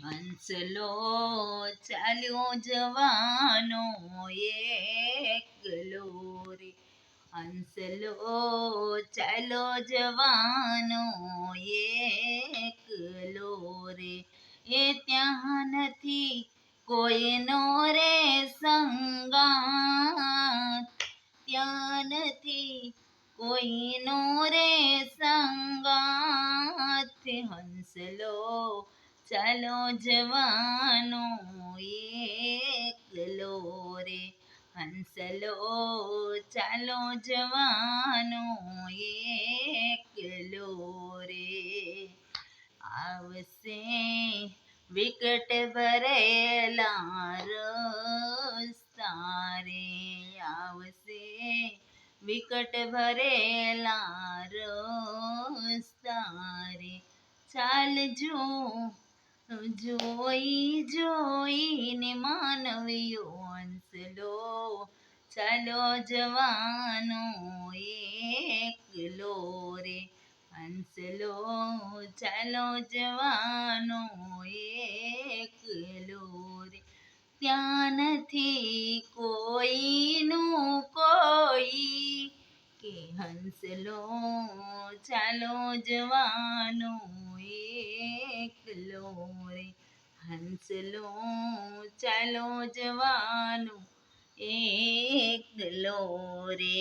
હંસલો ચાલ્યો જવાનો એકલો રે. હંસલો ચાલો જવાનો એકલો રે. એ ત્યાં નથી કોઈનો રે સંગાત ત્યાં નથી કોઈનો રે સંગાત હંસલો ચાલો જવાનો એકલો રે. હંસલો, ચાલો જવાનો એકલો રે. આવશે વિકટ ભરેલા રસ્તા રે. આવશે વિકટ ભરેલા રસ્તા રે. ચાલજો જોઈ જોઈને માનવીઓ હંસલો ચાલો જવાનો એકલો રે હંસલો. ચાલો જવાનો એકલો રે ત્યાં નથી કોઈનું કોઈ કે હંસલો. ચાલો જવાનો રે હંસલો ચાલો જવાનું એકલો રે.